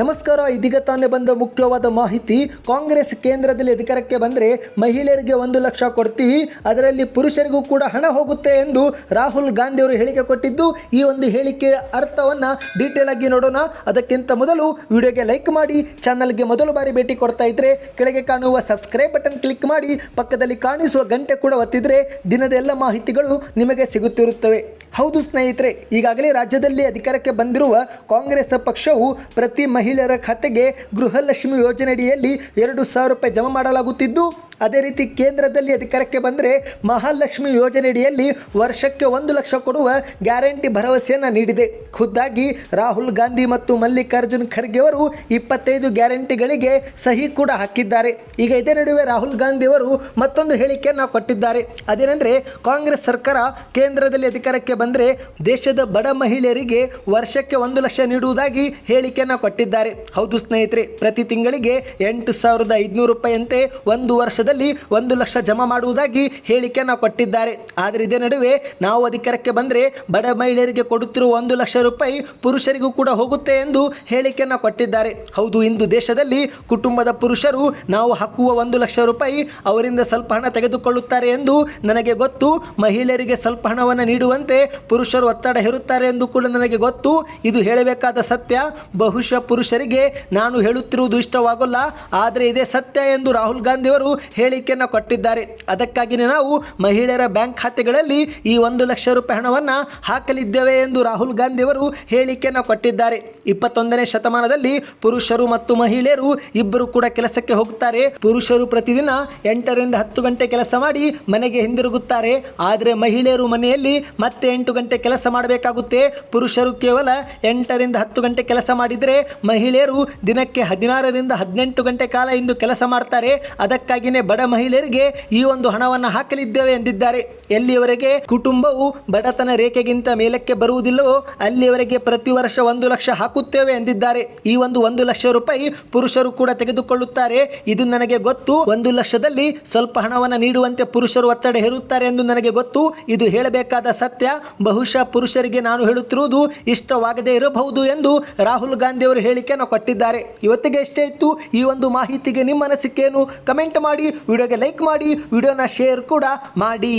ನಮಸ್ಕಾರ, ಇದೀಗ ತಾನೇ ಬಂದ ಮುಖ್ಯವಾದ ಮಾಹಿತಿ. ಕಾಂಗ್ರೆಸ್ ಕೇಂದ್ರದಲ್ಲಿ ಅಧಿಕಾರಕ್ಕೆ ಬಂದರೆ ಮಹಿಳೆಯರಿಗೆ ಒಂದು ಲಕ್ಷ ಕೊಡ್ತೀವಿ. ಅದರಲ್ಲಿ ಪುರುಷರಿಗೂ ಕೂಡ ಹಣ ಹೋಗುತ್ತೆ ಎಂದು ರಾಹುಲ್ ಗಾಂಧಿ ಅವರು ಹೇಳಿಕೆ ಕೊಟ್ಟಿದ್ದು. ಈ ಒಂದು ಹೇಳಿಕೆಯ ಅರ್ಥವನ್ನು ಡೀಟೇಲ್ ಆಗಿ ನೋಡೋಣ. ಅದಕ್ಕಿಂತ ಮೊದಲು ವಿಡಿಯೋಗೆ ಲೈಕ್ ಮಾಡಿ, ಚಾನಲ್ಗೆ ಮೊದಲು ಬಾರಿ ಭೇಟಿ ಕೊಡ್ತಾ ಇದ್ರೆ ಕೆಳಗೆ ಕಾಣುವ ಸಬ್ಸ್ಕ್ರೈಬ್ ಬಟನ್ ಕ್ಲಿಕ್ ಮಾಡಿ, ಪಕ್ಕದಲ್ಲಿ ಕಾಣಿಸುವ ಗಂಟೆ ಕೂಡ ಒತ್ತಿದ್ರೆ ದಿನದ ಎಲ್ಲ ಮಾಹಿತಿಗಳು ನಿಮಗೆ ಸಿಗುತ್ತಿರುತ್ತವೆ. ಹೌದು ಸ್ನೇಹಿತರೆ, ಈಗಾಗಲೇ ರಾಜ್ಯದಲ್ಲಿ ಅಧಿಕಾರಕ್ಕೆ ಬಂದಿರುವ ಕಾಂಗ್ರೆಸ್ ಪಕ್ಷವು ಪ್ರತಿ ಮಹಿಳೆಯರ ಖಾತೆಗೆ ಗೃಹಲಕ್ಷ್ಮಿ ಯೋಜನೆಯಡಿಯಲ್ಲಿ ಎರಡು ಸಾವಿರ ರೂಪಾಯಿ ಜಮಾ ಮಾಡಲಾಗುತ್ತಿದ್ದು ಅದೇ ರೀತಿ ಕೇಂದ್ರದಲ್ಲಿ ಅಧಿಕಾರಕ್ಕೆ ಬಂದರೆ ಮಹಾಲಕ್ಷ್ಮಿ ಯೋಜನೆಯಡಿಯಲ್ಲಿ ವರ್ಷಕ್ಕೆ ಒಂದು ಲಕ್ಷ ಕೊಡುವ ಗ್ಯಾರಂಟಿ ಭರವಸೆಯನ್ನು ನೀಡಿದೆ. ಖುದ್ದಾಗಿ ರಾಹುಲ್ ಗಾಂಧಿ ಮತ್ತು ಮಲ್ಲಿಕಾರ್ಜುನ್ ಖರ್ಗೆ ಅವರು ಇಪ್ಪತ್ತೈದು ಗ್ಯಾರಂಟಿಗಳಿಗೆ ಸಹಿ ಕೂಡ ಹಾಕಿದ್ದಾರೆ. ಈಗ ಇದೇ ನಡುವೆ ರಾಹುಲ್ ಗಾಂಧಿ ಅವರು ಮತ್ತೊಂದು ಹೇಳಿಕೆಯನ್ನು ಕೊಟ್ಟಿದ್ದಾರೆ. ಅದೇನೆಂದರೆ, ಕಾಂಗ್ರೆಸ್ ಸರ್ಕಾರ ಕೇಂದ್ರದಲ್ಲಿ ಅಧಿಕಾರಕ್ಕೆ ಬಂದರೆ ದೇಶದ ಬಡ ಮಹಿಳೆಯರಿಗೆ ವರ್ಷಕ್ಕೆ ಒಂದು ಲಕ್ಷ ನೀಡುವುದಾಗಿ ಹೇಳಿಕೆಯನ್ನು ಕೊಟ್ಟಿದ್ದಾರೆ. ಹೌದು ಸ್ನೇಹಿತರೆ, ಪ್ರತಿ ತಿಂಗಳಿಗೆ ಎಂಟು ಸಾವಿರದ ಐದುನೂರು ರೂಪಾಯಿಯಂತೆ ಒಂದು ವರ್ಷದಲ್ಲಿ ಒಂದು ಲಕ್ಷ ಜಮಾ ಮಾಡುವುದಾಗಿ ಹೇಳಿಕೆಯನ್ನು ಕೊಟ್ಟಿದ್ದಾರೆ. ಆದರೆ ಇದೇ ನಡುವೆ ನಾವು ಅಧಿಕಾರಕ್ಕೆ ಬಂದರೆ ಬಡ ಮಹಿಳೆಯರಿಗೆ ಕೊಡುತ್ತಿರುವ ಒಂದು ಲಕ್ಷ ರೂಪಾಯಿ ಪುರುಷರಿಗೂ ಕೂಡ ಹೋಗುತ್ತೆ ಎಂದು ಹೇಳಿಕೆಯನ್ನು ಕೊಟ್ಟಿದ್ದಾರೆ. ಹೌದು, ಇಂದು ದೇಶದಲ್ಲಿ ಕುಟುಂಬದ ಪುರುಷರು ನಾವು ಹಾಕುವ ಒಂದು ಲಕ್ಷ ರೂಪಾಯಿ ಅವರಿಂದ ಸ್ವಲ್ಪ ಹಣ ತೆಗೆದುಕೊಳ್ಳುತ್ತಾರೆ ಎಂದು ನನಗೆ ಗೊತ್ತು. ಮಹಿಳೆಯರಿಗೆ ಸ್ವಲ್ಪ ಹಣವನ್ನು ನೀಡುವಂತೆ ಪುರುಷರು ಒತ್ತಡ ಹೇರುತ್ತಾರೆ ಎಂದು ಕೂಡ ನನಗೆ ಗೊತ್ತು. ಇದು ಹೇಳಬೇಕಾದ ಸತ್ಯ. ಬಹುಶಃ ಪುರುಷರಿಗೆ ನಾನು ಹೇಳುತ್ತಿರುವುದು ಇಷ್ಟವಾಗಲ್ಲ. ಆದರೆ ಇದೇ ಸತ್ಯ ಎಂದು ರಾಹುಲ್ ಗಾಂಧಿ ಅವರು ಹೇಳಿಕೆಯನ್ನು ಕೊಟ್ಟಿದ್ದಾರೆ. ಅದಕ್ಕಾಗಿಯೇ ನಾವು ಮಹಿಳೆಯರ ಬ್ಯಾಂಕ್ ಖಾತೆಗಳಲ್ಲಿ ಈ ಒಂದು ಲಕ್ಷ ರೂಪಾಯಿ ಹಣವನ್ನು ಹಾಕಲಿದ್ದೇವೆ ಎಂದು ರಾಹುಲ್ ಗಾಂಧಿ ಅವರು ಹೇಳಿಕೆಯನ್ನು ಕೊಟ್ಟಿದ್ದಾರೆ. ಇಪ್ಪತ್ತೊಂದನೇ ಶತಮಾನದಲ್ಲಿ ಪುರುಷರು ಮತ್ತು ಮಹಿಳೆಯರು ಇಬ್ಬರು ಕೂಡ ಕೆಲಸಕ್ಕೆ ಹೋಗುತ್ತಾರೆ. ಪುರುಷರು ಪ್ರತಿದಿನ ಎಂಟರಿಂದ ಹತ್ತು ಗಂಟೆ ಕೆಲಸ ಮಾಡಿ ಮನೆಗೆ ಹಿಂದಿರುಗುತ್ತಾರೆ. ಆದರೆ ಮಹಿಳೆಯರು ಮನೆಯಲ್ಲಿ ಮತ್ತೆ ಎಂಟು ಗಂಟೆ ಕೆಲಸ ಮಾಡಬೇಕಾಗುತ್ತೆ. ಪುರುಷರು ಕೇವಲ ಎಂಟರಿಂದ ಹತ್ತು ಗಂಟೆ ಕೆಲಸ ಮಾಡಿದರೆ ಮಹಿಳೆಯರು ದಿನಕ್ಕೆ ಹದಿನಾರರಿಂದ ಹದಿನೆಂಟು ಗಂಟೆ ಕಾಲ ಇಂದು ಕೆಲಸ ಮಾಡ್ತಾರೆ. ಅದಕ್ಕಾಗಿಯೇ ಬಡ ಮಹಿಳೆಯರಿಗೆ ಈ ಒಂದು ಹಣವನ್ನು ಹಾಕಲಿದ್ದೇವೆ ಎಂದಿದ್ದಾರೆ. ಎಲ್ಲಿಯವರೆಗೆ ಕುಟುಂಬವು ಬಡತನ ರೇಖೆಗಿಂತ ಮೇಲಕ್ಕೆ ಬರುವುದಿಲ್ಲವೋ ಅಲ್ಲಿಯವರೆಗೆ ಪ್ರತಿ ವರ್ಷ ಒಂದು ಲಕ್ಷ ಹಾಕುತ್ತೇವೆ ಎಂದಿದ್ದಾರೆ. ಈ ಒಂದು ಒಂದು ಲಕ್ಷ ರೂಪಾಯಿ ಪುರುಷರು ಕೂಡ ತೆಗೆದುಕೊಳ್ಳುತ್ತಾರೆ. ಇದು ನನಗೆ ಗೊತ್ತು. ಒಂದು ಲಕ್ಷದಲ್ಲಿ ಸ್ವಲ್ಪ ಹಣವನ್ನು ನೀಡುವಂತೆ ಪುರುಷರು ಒತ್ತಡ ಹೇರುತ್ತಾರೆ ಎಂದು ನನಗೆ ಗೊತ್ತು. ಇದು ಹೇಳಬೇಕಾದ ಸತ್ಯ. ಬಹುಶಃ ಪುರುಷರಿಗೆ ನಾನು ಹೇಳುತ್ತಿರುವುದು ಇಷ್ಟವಾಗದೇ ಇರಬಹುದು ಎಂದು ರಾಹುಲ್ ಗಾಂಧಿ ಅವರು ಹೇಳಿಕೆಯನ್ನು ಕೊಟ್ಟಿದ್ದಾರೆ. ಇವತ್ತಿಗೆ ಎಷ್ಟೇ ಇತ್ತು? ಈ ಒಂದು ಮಾಹಿತಿಗೆ ನಿಮ್ಮ ಅನಿಸಿಕೆಯನ್ನು ಕಮೆಂಟ್ ಮಾಡಿ. ವಿಡಿಯೋಗೆ ಲೈಕ್ ಮಾಡಿ ವಿಡಿಯೋನ ಶೇರ್ ಕೂಡ ಮಾಡಿ.